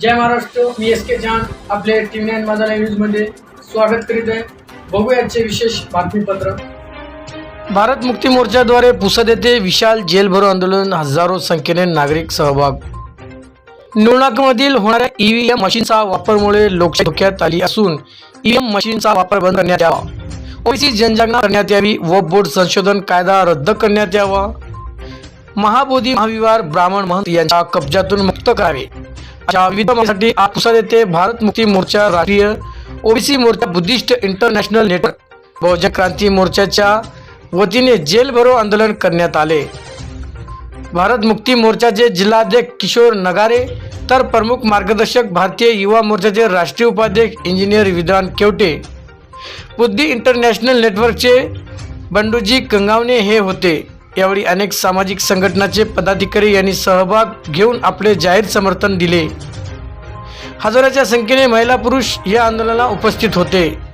जय महाराष्ट्र मी S के जान आपले T V nine माझा न्यूजमध्ये स्वागत करीत आहे. बघूयाचे विशेष बातमीपत्र. भारत मुक्ती मोर्चाद्वारे पुसद येथे विशाल जेलभरो आंदोलन हजारो संख्येने नागरिक सहभाग. निवडणुकीमधील होणाऱ्या ईव्हीएम मशीनचा वापरमुळे लोकशाही धोक्यात आली असून ईव्हीएम मशीनचा वापर बंद करण्यात यावा. ओबीसी जनजागृती करण्यात यावी व बोर्ड संशोधन कायदा रद्द करण्यात यावा. महाबोधी महाविवार ब्राह्मण महंत यांच्या कब्जातून मुक्त करावे. अशा विविध मागणीसाठी आज येथे Bharat Mukti Morcha Rashtriya OBC Morcha Buddhist international network. Bahujan Kranti मोर्चाच्या वतीने जेल भरो आंदोलन करण्यात आले. भारत मुक्ती मोर्चाचे जिल्हाध्यक्ष किशोर नगारे तर प्रमुख मार्गदर्शक भारतीय युवा मोर्चाचे राष्ट्रीय उपाध्यक्ष इंजिनियर विधान केवटे बुद्धी इंटरनॅशनल नेटवर्कचे बंडूजी कंगावणे हे होते. यावेळी अनेक सामाजिक संघटनाचे पदाधिकारी यांनी सहभाग घेऊन आपले जाहीर समर्थन दिले. हजाराच्या संख्येने महिला पुरुष या आंदोलनाला उपस्थित होते.